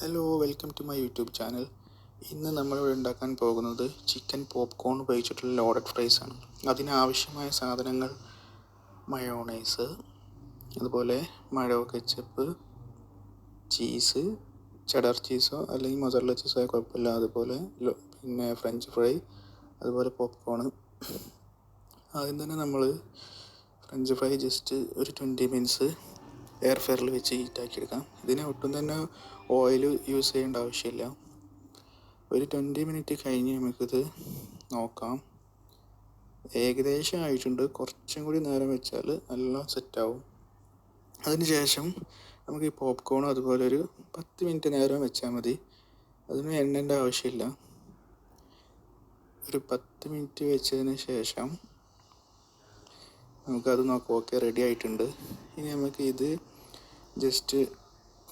Hello welcome to my YouTube channel ഇന്ന് നമ്മൾ ഇവിടെ ഉണ്ടാക്കാൻ പോകുന്നത് ചിക്കൻ പോപ്കോൺ ഉപയോഗിച്ചിട്ടുള്ള ലോഡഡ് ഫ്രൈസ് ആണ്. അതിനാവശ്യമായ സാധനങ്ങൾ മയോണൈസ് അതുപോലെ മഴോ കെച്ചപ്പ് ചീസ് ചെഡർ ചീസോ അല്ലെങ്കിൽ മൊസറല ചീസോ കുഴപ്പമില്ല. അതുപോലെ പിന്നെ ഫ്രഞ്ച് ഫ്രൈ അതുപോലെ പോപ്കോൺ ആദ്യം തന്നെ നമ്മൾ ഫ്രഞ്ച് ഫ്രൈ ജസ്റ്റ് ഒരു ട്വന്റി മിനിറ്റ്സ് എയർ ഫെയറിൽ വെച്ച് ഹീറ്റാക്കി എടുക്കാം ഇതിന് ഒട്ടും തന്നെ ഓയിൽ യൂസ് ചെയ്യേണ്ട ആവശ്യമില്ല. ഒരു ട്വന്റി മിനിറ്റ് കഴിഞ്ഞ് നമുക്കിത് നോക്കാം. ഏകദേശം ആയിട്ടുണ്ട്. കുറച്ചും കൂടി നേരം വെച്ചാൽ നല്ല സെറ്റാവും അതിന് ശേഷം നമുക്ക് ഈ പോപ്കോൺ അതുപോലെ ഒരു പത്ത് മിനിറ്റ് നേരം വെച്ചാൽ മതി. അതിന് എണ്ണേന്റെ ആവശ്യമില്ല. ഒരു പത്ത് മിനിറ്റ് വെച്ചതിന് ശേഷം നമുക്കത് നോക്കാം. ഓക്കെ റെഡി ആയിട്ടുണ്ട്. ഇനി നമുക്ക് ഇത് ജസ്റ്റ്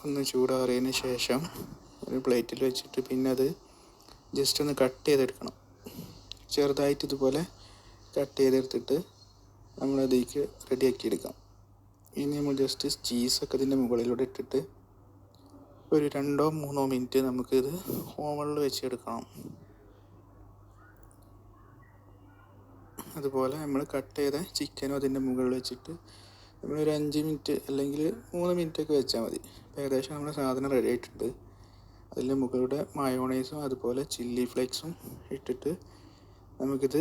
ഒന്ന് ചൂടാറിയതിന് ശേഷം ഒരു പ്ലേറ്റിൽ വെച്ചിട്ട് പിന്നെ അത് ജസ്റ്റ് ഒന്ന് കട്ട് ചെയ്തെടുക്കണം. ചെറുതായിട്ട് ഇതുപോലെ കട്ട് ചെയ്തെടുത്തിട്ട് നമ്മളതിലേക്ക് റെഡിയാക്കി എടുക്കാം ഇനി നമ്മൾ ജസ്റ്റ് ചീസൊക്കെ ഇതിന്റെ മുകളിലൂടെ ഇട്ടിട്ട് ഒരു രണ്ടോ മൂന്നോ മിനിറ്റ് നമുക്കിത് ഓവണിൽ വെച്ചെടുക്കണം. അതുപോലെ നമ്മൾ കട്ട് ചെയ്ത ചിക്കനും അതിന്റെ മുകളിൽ വെച്ചിട്ട് നമ്മൾ ഒരു അഞ്ച് മിനിറ്റ് അല്ലെങ്കിൽ മൂന്ന് മിനിറ്റ് ഒക്കെ വെച്ചാൽ മതി. ഏകദേശം നമ്മുടെ സാധനം റെഡി ആയിട്ടുണ്ട്. അതിന്റെ മുകളിലൂടെ മയോണൈസും അതുപോലെ ചില്ലി ഫ്ലേക്സും ഇട്ടിട്ട് നമുക്കിത്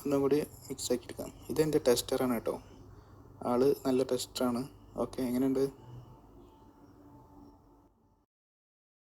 ഒന്നും കൂടി മിക്സ് ആക്കി എടുക്കാം. ഇതെന്റെ ടെസ്റ്ററാണ് കേട്ടോ. ആൾ നല്ല ടെസ്റ്ററാണ് ഓക്കെ എങ്ങനെയുണ്ട്?